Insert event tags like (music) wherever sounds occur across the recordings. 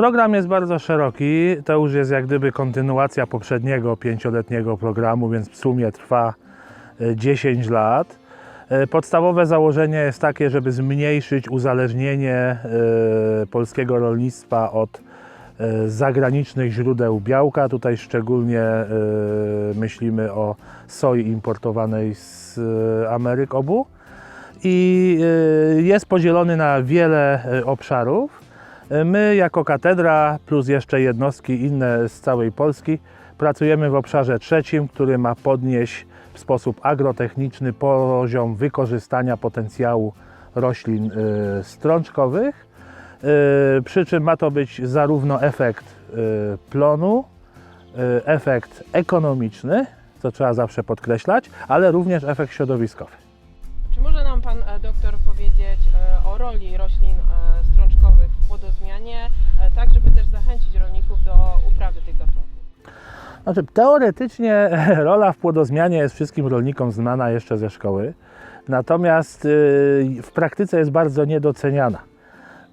Program jest bardzo szeroki. To już jest jak gdyby kontynuacja poprzedniego pięcioletniego programu, więc w sumie trwa e, 10 lat. E, Podstawowe założenie jest takie, żeby zmniejszyć uzależnienie e, polskiego rolnictwa od e, zagranicznych źródeł białka. Tutaj szczególnie e, myślimy o soi importowanej z e, Ameryk obu. I e, jest podzielony na wiele e, obszarów. My jako katedra plus jeszcze jednostki inne z całej Polski pracujemy w obszarze trzecim, który ma podnieść w sposób agrotechniczny poziom wykorzystania potencjału roślin e, strączkowych. E, Przy czym ma to być zarówno efekt e, plonu, efekt ekonomiczny, co trzeba zawsze podkreślać, ale również efekt środowiskowy. Czy może nam Pan e, doktor powiedzieć e, o roli roślin płodozmianie, e, tak żeby też zachęcić rolników do uprawy tych gatunków? Znaczy, teoretycznie (laughs) rola w płodozmianie jest wszystkim rolnikom znana jeszcze ze szkoły, natomiast y, w praktyce jest bardzo niedoceniana.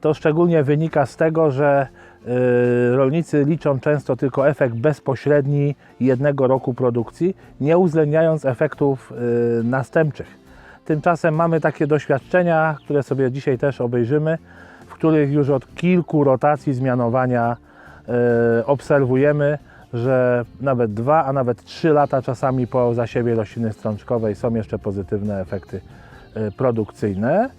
To szczególnie wynika z tego, że y, rolnicy liczą często tylko efekt bezpośredni jednego roku produkcji, nie uwzględniając efektów y, następczych. Tymczasem mamy takie doświadczenia, które sobie dzisiaj też obejrzymy, których już od kilku rotacji zmianowania y, obserwujemy, że nawet dwa, a nawet trzy lata czasami po zasiewie rośliny strączkowej są jeszcze pozytywne efekty y, produkcyjne.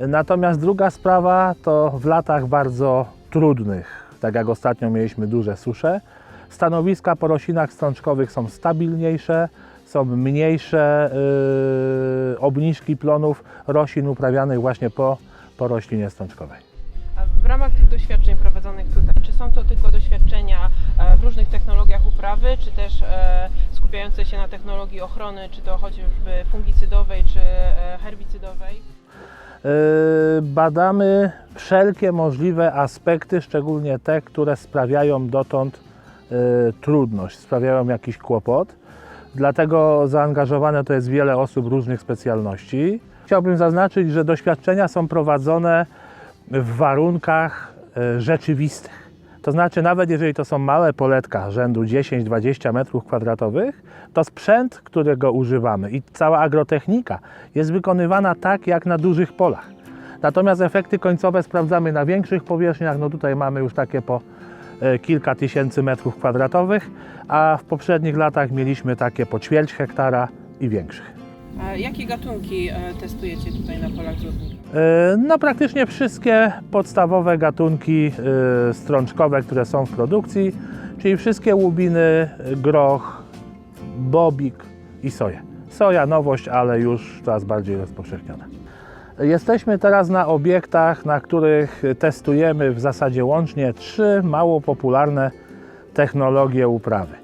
Natomiast druga sprawa to w latach bardzo trudnych, tak jak ostatnio mieliśmy duże susze, stanowiska po roślinach strączkowych są stabilniejsze, są mniejsze yy, obniżki plonów roślin uprawianych właśnie po, po roślinie strączkowej. Ramach tych doświadczeń prowadzonych tutaj, czy są to tylko doświadczenia e, w różnych technologiach uprawy, czy też e, skupiające się na technologii ochrony, czy to chociażby fungicydowej, czy e, herbicydowej? Badamy wszelkie możliwe aspekty, szczególnie te, które sprawiają dotąd trudność, sprawiają jakiś kłopot. Dlatego zaangażowane to jest wiele osób różnych specjalności. Chciałbym zaznaczyć, że doświadczenia są prowadzone w warunkach yy, rzeczywistych. To znaczy, nawet jeżeli to są małe poletka rzędu 10-20 m2, to sprzęt, którego używamy i cała agrotechnika jest wykonywana tak, jak na dużych polach. Natomiast efekty końcowe sprawdzamy na większych powierzchniach. No tutaj mamy już takie po e, kilka tysięcy metrów kwadratowych, a w poprzednich latach mieliśmy takie po ćwierć hektara i większych. E, Jakie gatunki e, testujecie tutaj na polach złotnika? E, No praktycznie wszystkie podstawowe gatunki e, strączkowe, które są w produkcji, czyli wszystkie łubiny, groch, bobik i soja. Soja nowość, ale już coraz bardziej rozpowszechniona. Jesteśmy teraz na obiektach, na których testujemy w zasadzie łącznie trzy mało popularne technologie uprawy.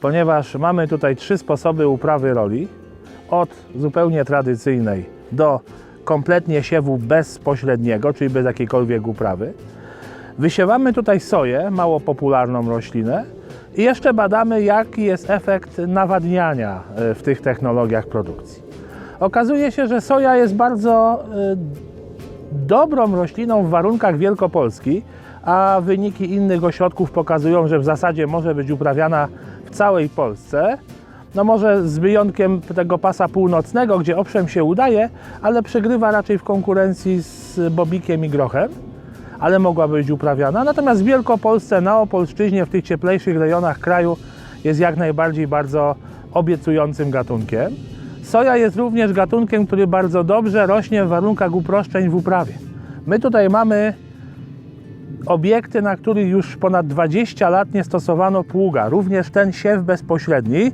Ponieważ mamy tutaj trzy sposoby uprawy roli, od zupełnie tradycyjnej do kompletnie siewu bezpośredniego, czyli bez jakiejkolwiek uprawy. Wysiewamy tutaj soję, mało popularną roślinę i jeszcze badamy, jaki jest efekt nawadniania e, w tych technologiach produkcji. Okazuje się, że soja jest bardzo e, dobrą rośliną w warunkach Wielkopolski, a wyniki innych ośrodków pokazują, że w zasadzie może być uprawiana w całej Polsce. No może z wyjątkiem tego pasa północnego, gdzie owszem się udaje, ale przegrywa raczej w konkurencji z bobikiem i grochem, ale mogłaby być uprawiana. Natomiast w Wielkopolsce, na Opolszczyźnie, w tych cieplejszych rejonach kraju jest jak najbardziej bardzo obiecującym gatunkiem. Soja jest również gatunkiem, który bardzo dobrze rośnie w warunkach uproszczeń w uprawie. My tutaj mamy obiekty, na których już ponad 20 lat nie stosowano pługa. Również ten siew bezpośredni.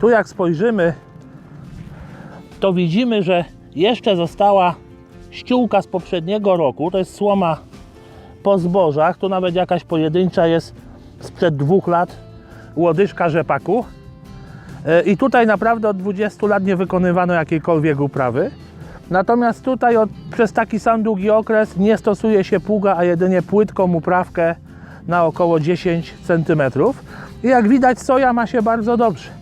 Tu jak spojrzymy, to widzimy, że jeszcze została ściółka z poprzedniego roku. To jest słoma po zbożach. Tu nawet jakaś pojedyncza jest sprzed dwóch lat łodyżka rzepaku. E, I tutaj naprawdę od 20 lat nie wykonywano jakiejkolwiek uprawy. Natomiast tutaj od, przez taki sam długi okres nie stosuje się pługa, a jedynie płytką uprawkę na około 10 cm. I jak widać soja ma się bardzo dobrze.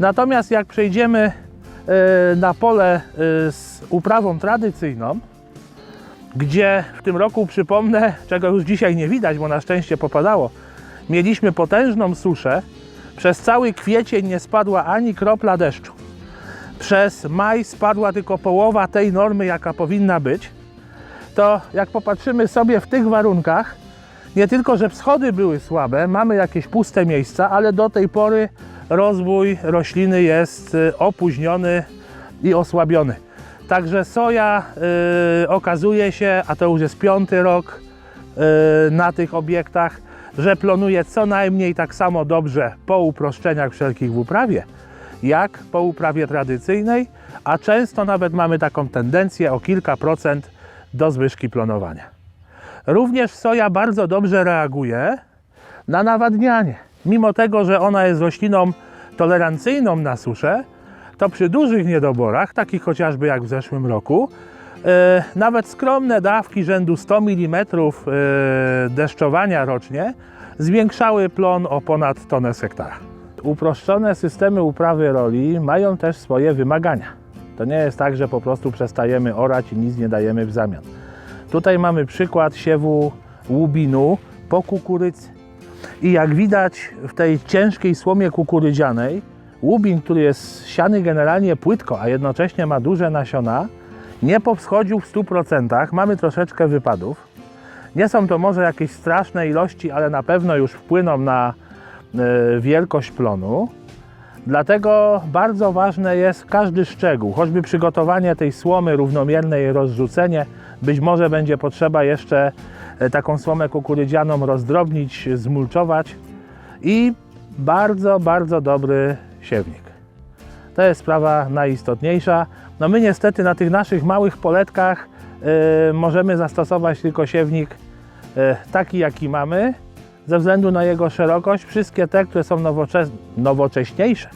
Natomiast jak przejdziemy e, na pole e, z uprawą tradycyjną, gdzie w tym roku, przypomnę, czego już dzisiaj nie widać, bo na szczęście popadało, mieliśmy potężną suszę. Przez cały kwiecień nie spadła ani kropla deszczu. Przez maj spadła tylko połowa tej normy, jaka powinna być. To jak popatrzymy sobie w tych warunkach, nie tylko, że wschody były słabe, mamy jakieś puste miejsca, ale do tej pory rozwój rośliny jest y, opóźniony i osłabiony. Także soja y, okazuje się, a to już jest piąty rok y, na tych obiektach, że plonuje co najmniej tak samo dobrze po uproszczeniach wszelkich w uprawie, jak po uprawie tradycyjnej, a często nawet mamy taką tendencję o kilka procent do zwyżki plonowania. Również soja bardzo dobrze reaguje na nawadnianie. Mimo tego, że ona jest rośliną tolerancyjną na suszę, to przy dużych niedoborach, takich chociażby jak w zeszłym roku, e, nawet skromne dawki rzędu 100 mm e, deszczowania rocznie zwiększały plon o ponad tonę z hektara. Uproszczone systemy uprawy roli mają też swoje wymagania. To nie jest tak, że po prostu przestajemy orać i nic nie dajemy w zamian. Tutaj mamy przykład siewu łubinu po kukurydzy. I jak widać w tej ciężkiej słomie kukurydzianej, łubin, który jest siany generalnie płytko, a jednocześnie ma duże nasiona, nie powschodził w 100%. Mamy troszeczkę wypadów. Nie są to może jakieś straszne ilości, ale na pewno już wpłyną na e, wielkość plonu. Dlatego bardzo ważne jest każdy szczegół, choćby przygotowanie tej słomy, równomierne jej rozrzucenie. Być może będzie potrzeba jeszcze taką słomę kukurydzianą rozdrobnić, zmulczować i bardzo, bardzo dobry siewnik. To jest sprawa najistotniejsza. No my niestety na tych naszych małych poletkach e, możemy zastosować tylko siewnik e, taki, jaki mamy, ze względu na jego szerokość. Wszystkie te, które są nowocześniejsze,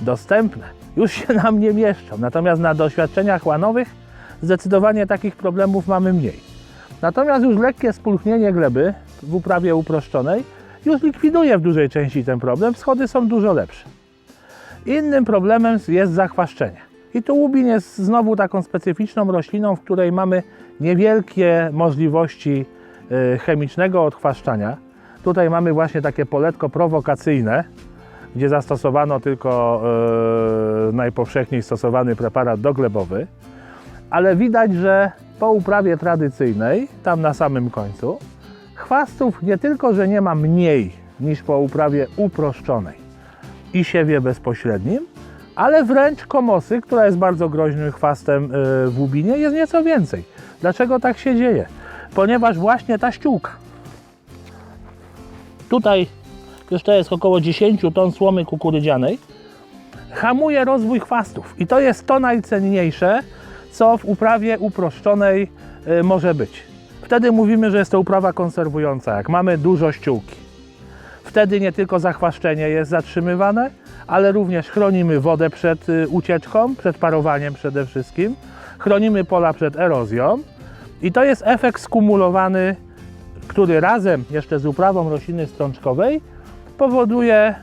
dostępne, już się nam nie mieszczą. Natomiast na doświadczeniach łanowych zdecydowanie takich problemów mamy mniej. Natomiast już lekkie spulchnienie gleby w uprawie uproszczonej już likwiduje w dużej części ten problem. Wschody są dużo lepsze. Innym problemem jest zachwaszczenie. I tu łubin jest znowu taką specyficzną rośliną, w której mamy niewielkie możliwości e, chemicznego odchwaszczania. Tutaj mamy właśnie takie poletko prowokacyjne, gdzie zastosowano tylko e, najpowszechniej stosowany preparat doglebowy, ale widać, że po uprawie tradycyjnej, tam na samym końcu, chwastów nie tylko, że nie ma mniej niż po uprawie uproszczonej i siewie bezpośrednim, ale wręcz komosy, która jest bardzo groźnym chwastem e, w łubinie, jest nieco więcej. Dlaczego tak się dzieje? Ponieważ właśnie ta ściółka, tutaj jeszcze jest około 10 ton słomy kukurydzianej, hamuje rozwój chwastów. I to jest to najcenniejsze, co w uprawie uproszczonej y, może być. Wtedy mówimy, że jest to uprawa konserwująca, jak mamy dużo ściółki. Wtedy nie tylko zachwaszczenie jest zatrzymywane, ale również chronimy wodę przed y, ucieczką, przed parowaniem przede wszystkim. Chronimy pola przed erozją. I to jest efekt skumulowany, który razem jeszcze z uprawą rośliny strączkowej powoduje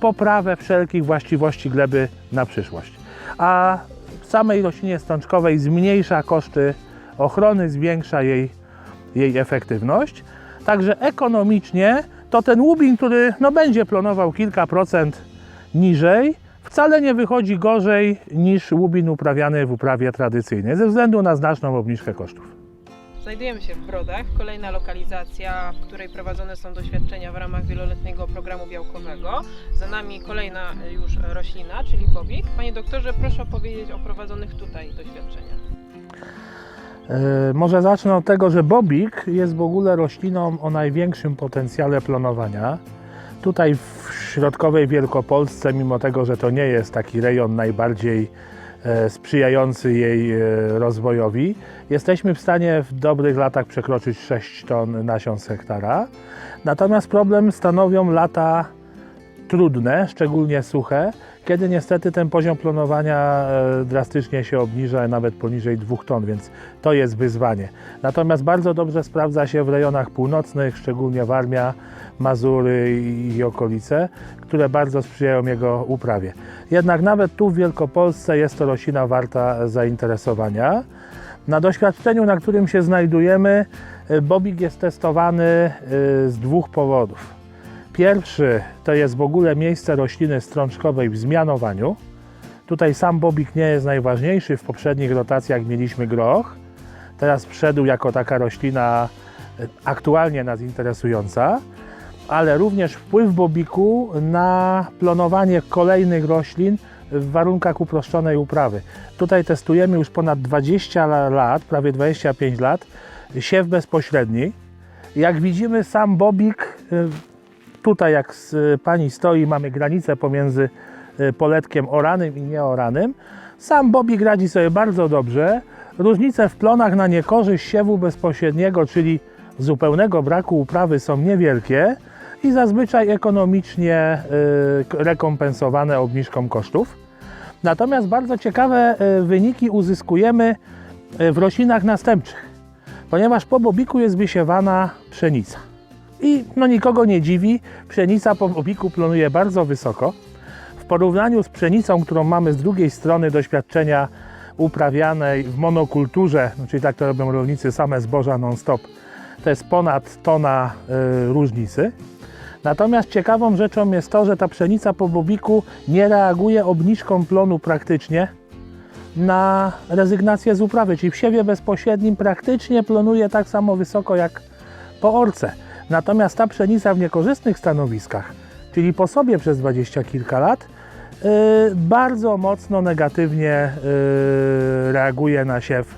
poprawę wszelkich właściwości gleby na przyszłość. A samej roślinie strączkowej zmniejsza koszty ochrony, zwiększa jej, jej efektywność. Także ekonomicznie to ten łubin, który no, będzie plonował kilka procent niżej, wcale nie wychodzi gorzej niż łubin uprawiany w uprawie tradycyjnej, ze względu na znaczną obniżkę kosztów. Znajdujemy się w Brodach, kolejna lokalizacja, w której prowadzone są doświadczenia w ramach wieloletniego programu białkowego. Za nami kolejna już roślina, czyli bobik. Panie doktorze, proszę opowiedzieć o prowadzonych tutaj doświadczeniach. E, Może zacznę od tego, że bobik jest w ogóle rośliną o największym potencjale plonowania. Tutaj w środkowej Wielkopolsce, mimo tego, że to nie jest taki rejon najbardziej sprzyjający jej e, rozwojowi, jesteśmy w stanie w dobrych latach przekroczyć 6 ton nasion z hektara. Natomiast problem stanowią lata trudne, szczególnie suche, kiedy niestety ten poziom plonowania e, drastycznie się obniża, nawet poniżej 2 ton, więc to jest wyzwanie. Natomiast bardzo dobrze sprawdza się w rejonach północnych, szczególnie Warmia, Mazury i okolice, które bardzo sprzyjają jego uprawie. Jednak nawet tu w Wielkopolsce jest to roślina warta zainteresowania. Na doświadczeniu, na którym się znajdujemy, y, bobik jest testowany y, z dwóch powodów. Pierwszy to jest w ogóle miejsce rośliny strączkowej w zmianowaniu. Tutaj sam bobik nie jest najważniejszy. W poprzednich rotacjach mieliśmy groch. Teraz wszedł jako taka roślina y, aktualnie nas interesująca, ale również wpływ bobiku na plonowanie kolejnych roślin w warunkach uproszczonej uprawy. Tutaj testujemy już ponad 20 la- lat, prawie 25 lat, siew bezpośredni. Jak widzimy, sam bobik, y, tutaj jak s- pani stoi, mamy granicę pomiędzy y, poletkiem oranym i nieoranym. Sam bobik radzi sobie bardzo dobrze. Różnice w plonach na niekorzyść siewu bezpośredniego, czyli zupełnego braku uprawy są niewielkie i zazwyczaj ekonomicznie y, rekompensowane obniżką kosztów. Natomiast bardzo ciekawe y, wyniki uzyskujemy y, w roślinach następczych, ponieważ po bobiku jest wysiewana pszenica. I no nikogo nie dziwi, pszenica po bobiku plonuje bardzo wysoko. W porównaniu z pszenicą, którą mamy z drugiej strony doświadczenia uprawianej w monokulturze, no czyli tak to robią rolnicy, same zboża non-stop, to jest ponad tona y, różnicy. Natomiast ciekawą rzeczą jest to, że ta pszenica po bobiku nie reaguje obniżką plonu praktycznie na rezygnację z uprawy, czyli w siewie bezpośrednim praktycznie plonuje tak samo wysoko jak po orce. Natomiast ta pszenica w niekorzystnych stanowiskach, czyli po sobie przez dwadzieścia kilka lat, yy, bardzo mocno negatywnie yy, reaguje na siew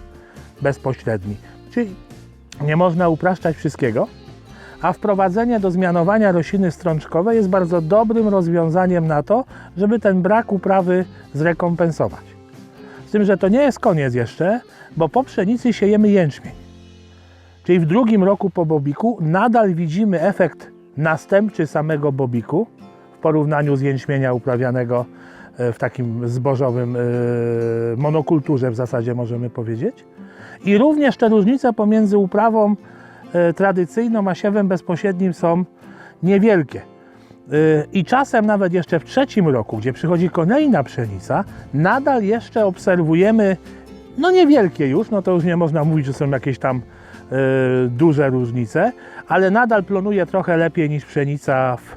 bezpośredni. Czyli nie można upraszczać wszystkiego, a wprowadzenie do zmianowania rośliny strączkowej jest bardzo dobrym rozwiązaniem na to, żeby ten brak uprawy zrekompensować. Z tym, że to nie jest koniec jeszcze, bo po pszenicy siejemy jęczmień. Czyli w drugim roku po bobiku nadal widzimy efekt następczy samego bobiku w porównaniu z jęczmienia uprawianego e, w takim zbożowym e, monokulturze w zasadzie możemy powiedzieć. I również te różnice pomiędzy uprawą e, tradycyjną a siewem bezpośrednim są niewielkie. I czasem nawet jeszcze w trzecim roku, gdzie przychodzi kolejna pszenica, nadal jeszcze obserwujemy, no niewielkie już, no to już nie można mówić, że są jakieś tam duże różnice, ale nadal plonuje trochę lepiej niż pszenica w,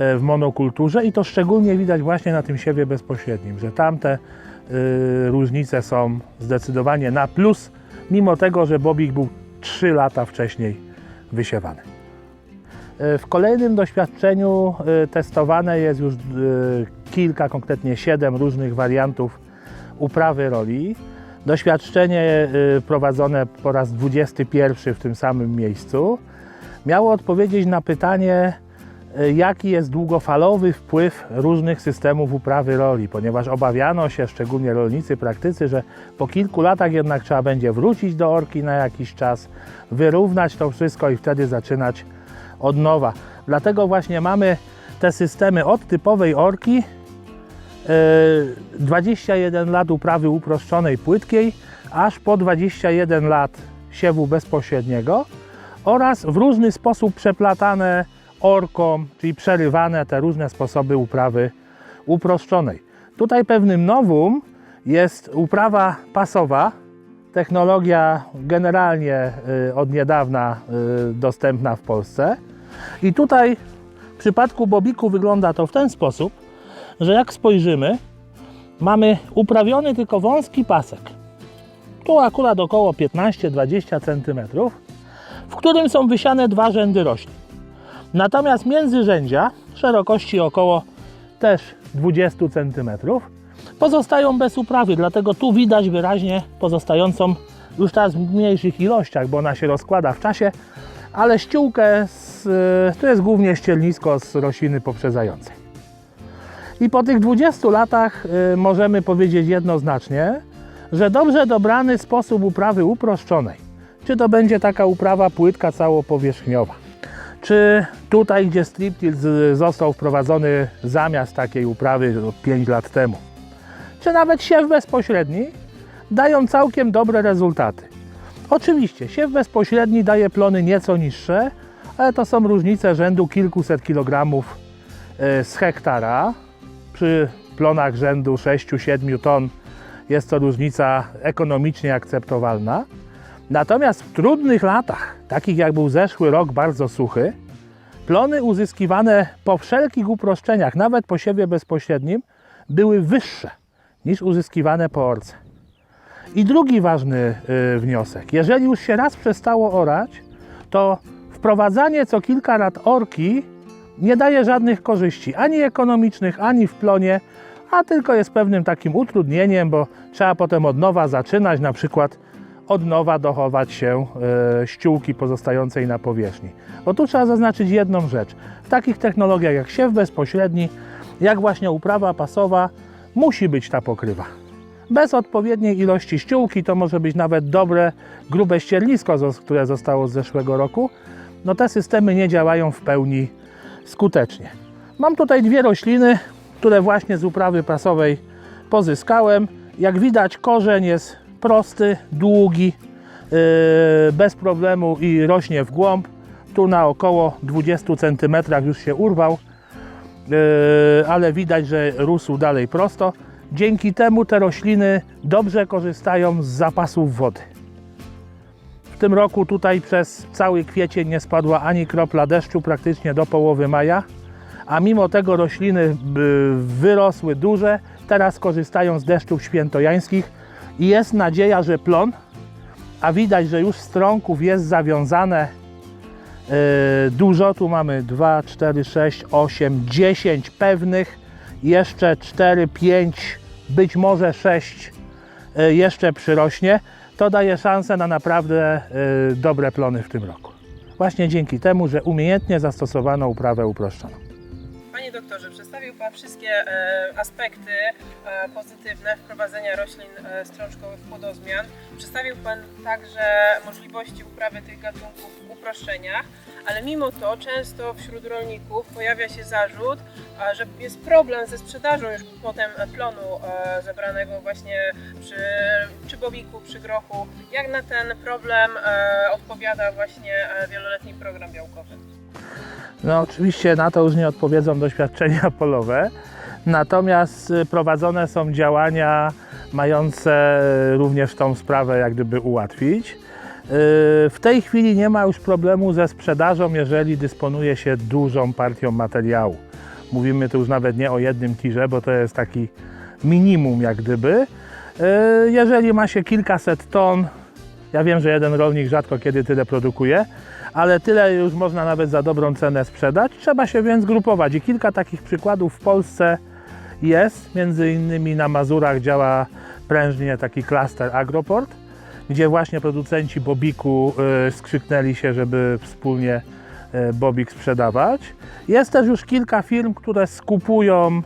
e, w monokulturze i to szczególnie widać właśnie na tym siewie bezpośrednim, że tamte e, różnice są zdecydowanie na plus, mimo tego, że bobik był 3 lata wcześniej wysiewany. W kolejnym doświadczeniu testowane jest już kilka, konkretnie 7 różnych wariantów uprawy roli. Doświadczenie e, prowadzone po raz 21 w tym samym miejscu miało odpowiedzieć na pytanie, e, jaki jest długofalowy wpływ różnych systemów uprawy roli, ponieważ obawiano się, szczególnie rolnicy praktycy, że po kilku latach jednak trzeba będzie wrócić do orki na jakiś czas, wyrównać to wszystko i wtedy zaczynać od nowa. Dlatego właśnie mamy te systemy od typowej orki, 21 lat uprawy uproszczonej płytkiej, aż po 21 lat siewu bezpośredniego oraz w różny sposób przeplatane orką, czyli przerywane te różne sposoby uprawy uproszczonej. Tutaj pewnym nowum jest uprawa pasowa, technologia generalnie y, od niedawna y, dostępna w Polsce. I tutaj w przypadku bobiku wygląda to w ten sposób, że jak spojrzymy, mamy uprawiony tylko wąski pasek. Tu akurat około 15-20 cm, w którym są wysiane dwa rzędy roślin. Natomiast międzyrzędzia szerokości około też 20 cm pozostają bez uprawy, dlatego tu widać wyraźnie pozostającą już teraz w mniejszych ilościach, bo ona się rozkłada w czasie, ale ściółkę z, to jest głównie ścielnisko z rośliny poprzedzającej. I po tych 20 latach y, możemy powiedzieć jednoznacznie, że dobrze dobrany sposób uprawy uproszczonej, czy to będzie taka uprawa płytka całopowierzchniowa, czy tutaj, gdzie striptil z- został wprowadzony zamiast takiej uprawy 5 lat temu, czy nawet siew bezpośredni, dają całkiem dobre rezultaty. Oczywiście, siew bezpośredni daje plony nieco niższe, ale to są różnice rzędu kilkuset kilogramów e, z hektara. Przy plonach rzędu 6-7 ton jest to różnica ekonomicznie akceptowalna. Natomiast w trudnych latach, takich jak był zeszły rok bardzo suchy, plony uzyskiwane po wszelkich uproszczeniach, nawet po siewie bezpośrednim, były wyższe niż uzyskiwane po orce. I drugi ważny y, wniosek. Jeżeli już się raz przestało orać, to wprowadzanie co kilka lat orki nie daje żadnych korzyści, ani ekonomicznych, ani w plonie, a tylko jest pewnym takim utrudnieniem, bo trzeba potem od nowa zaczynać, na przykład od nowa dochować się e, ściółki pozostającej na powierzchni. Bo tu trzeba zaznaczyć jedną rzecz. W takich technologiach jak siew bezpośredni, jak właśnie uprawa pasowa, musi być ta pokrywa. Bez odpowiedniej ilości ściółki to może być nawet dobre, grube ściernisko, zos- które zostało z zeszłego roku. No te systemy nie działają w pełni skutecznie. Mam tutaj dwie rośliny, które właśnie z uprawy pasowej pozyskałem. Jak widać korzeń jest prosty, długi, yy, bez problemu i rośnie w głąb. Tu na około 20 cm już się urwał, yy, ale widać, że rósł dalej prosto. Dzięki temu te rośliny dobrze korzystają z zapasów wody. W tym roku tutaj przez cały kwiecień nie spadła ani kropla deszczu, praktycznie do połowy maja, a mimo tego rośliny y, wyrosły duże, teraz korzystają z deszczów świętojańskich i jest nadzieja, że plon, a widać, że już strąków jest zawiązane. Y, dużo, tu mamy 2, 4, 6, 8, 10 pewnych, jeszcze 4, 5, być może 6 y, jeszcze przyrośnie, to daje szansę na naprawdę y, dobre plony w tym roku. Właśnie dzięki temu, że umiejętnie zastosowano uprawę uproszczoną. Panie doktorze, przedstawił Pan wszystkie e, aspekty e, pozytywne wprowadzenia roślin e, strączkowych płodozmian. Przedstawił Pan także możliwości uprawy tych gatunków w uproszczeniach, ale mimo to często wśród rolników pojawia się zarzut, że jest problem ze sprzedażą już potem plonu zebranego właśnie przy, przy grochu. Jak na ten problem e, odpowiada właśnie e, wieloletni program białkowy? No oczywiście na to już nie odpowiedzą doświadczenia (laughs) polowe, natomiast y, prowadzone są działania mające również tą sprawę jak gdyby ułatwić. Y, W tej chwili nie ma już problemu ze sprzedażą, jeżeli dysponuje się dużą partią materiału. Mówimy tu już nawet nie o jednym tirze, bo to jest taki minimum jak gdyby. Y, Jeżeli ma się kilkaset ton, ja wiem, że jeden rolnik rzadko kiedy tyle produkuje, ale tyle już można nawet za dobrą cenę sprzedać. Trzeba się więc grupować i kilka takich przykładów w Polsce jest. Między innymi na Mazurach działa prężnie taki klaster Agroport, gdzie właśnie producenci bobiku y, skrzyknęli się, żeby wspólnie y, bobik sprzedawać. Jest też już kilka firm, które skupują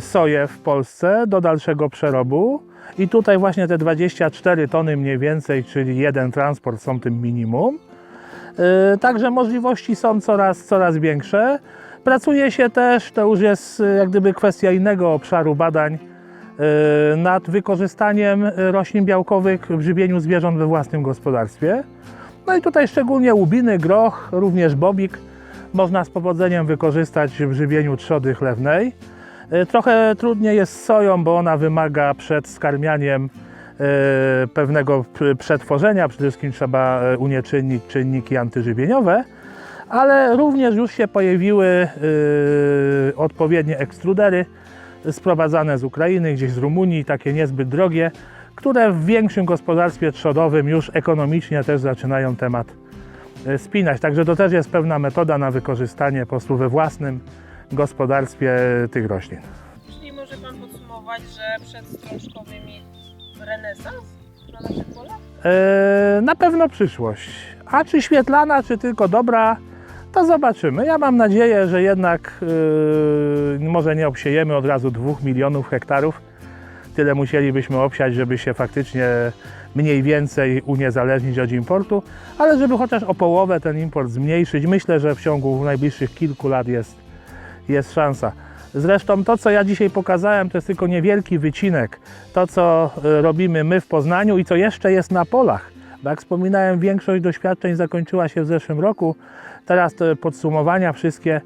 soję w Polsce do dalszego przerobu. I tutaj właśnie te 24 tony mniej więcej, czyli jeden transport są tym minimum. Y, Także możliwości są coraz, coraz większe. Pracuje się też, to już jest y, jak gdyby kwestia innego obszaru badań, y, nad wykorzystaniem y, roślin białkowych w żywieniu zwierząt we własnym gospodarstwie. No i tutaj szczególnie łubiny, groch, również bobik można z powodzeniem wykorzystać w żywieniu trzody chlewnej. Y, Trochę trudniej jest z soją, bo ona wymaga przed skarmianiem e, pewnego przetworzenia. Przede wszystkim trzeba e, unieczynnić czynniki antyżywieniowe, ale również już się pojawiły e, odpowiednie ekstrudery sprowadzane z Ukrainy, gdzieś z Rumunii, takie niezbyt drogie, które w większym gospodarstwie trzodowym już ekonomicznie też zaczynają temat e, spinać. Także to też jest pewna metoda na wykorzystanie po prostu we własnym gospodarstwie tych roślin. Czyli może Pan podsumować, że przed strączkowymi renesans na naszych polach? E, na pewno przyszłość. A czy świetlana, czy tylko dobra, to zobaczymy. Ja mam nadzieję, że jednak e, może nie obsiejemy od razu dwóch milionów hektarów. Tyle musielibyśmy obsiać, żeby się faktycznie mniej więcej uniezależnić od importu, ale żeby chociaż o połowę ten import zmniejszyć. Myślę, że w ciągu najbliższych kilku lat jest, jest szansa. Zresztą to, co ja dzisiaj pokazałem, to jest tylko niewielki wycinek. To, co y, robimy my w Poznaniu i co jeszcze jest na polach. Jak wspominałem, większość doświadczeń zakończyła się w zeszłym roku. Teraz te podsumowania wszystkie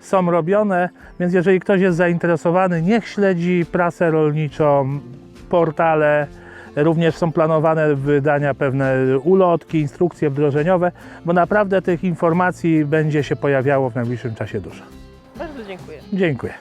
są robione, więc jeżeli ktoś jest zainteresowany, niech śledzi prasę rolniczą, portale, również są planowane wydania pewne ulotki, instrukcje wdrożeniowe, bo naprawdę tych informacji będzie się pojawiało w najbliższym czasie dużo. Dziękuję. Dziękuję.